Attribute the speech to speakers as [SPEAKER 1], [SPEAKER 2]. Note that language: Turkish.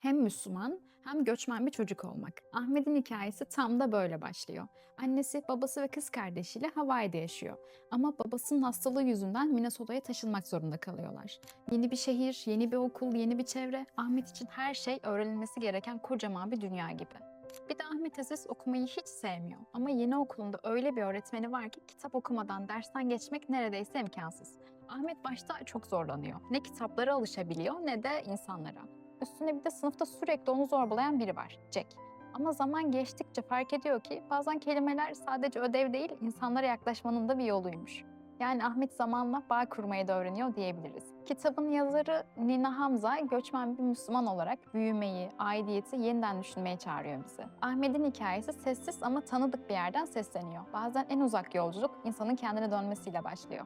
[SPEAKER 1] Hem Müslüman hem göçmen bir çocuk olmak. Ahmet'in hikayesi tam da böyle başlıyor. Annesi, babası ve kız kardeşiyle Hawaii'de yaşıyor. Ama babasının hastalığı yüzünden Minnesota'ya taşınmak zorunda kalıyorlar. Yeni bir şehir, yeni bir okul, yeni bir çevre. Ahmet için her şey öğrenilmesi gereken kocaman bir dünya gibi. Bir de Ahmet Aziz okumayı hiç sevmiyor. Ama yeni okulunda öyle bir öğretmeni var ki kitap okumadan dersten geçmek neredeyse imkansız. Ahmet başta çok zorlanıyor. Ne kitaplara alışabiliyor ne de insanlara. Üstüne bir de sınıfta sürekli onu zorbalayan biri var, Jack. Ama zaman geçtikçe fark ediyor ki bazen kelimeler sadece ödev değil, insanlara yaklaşmanın da bir yoluymuş. Yani Ahmet zamanla bağ kurmayı da öğreniyor diyebiliriz. Kitabın yazarı Nina Hamza, göçmen bir Müslüman olarak büyümeyi, aidiyeti yeniden düşünmeye çağırıyor bizi. Ahmet'in hikayesi sessiz ama tanıdık bir yerden sesleniyor. Bazen en uzak yolculuk insanın kendine dönmesiyle başlıyor.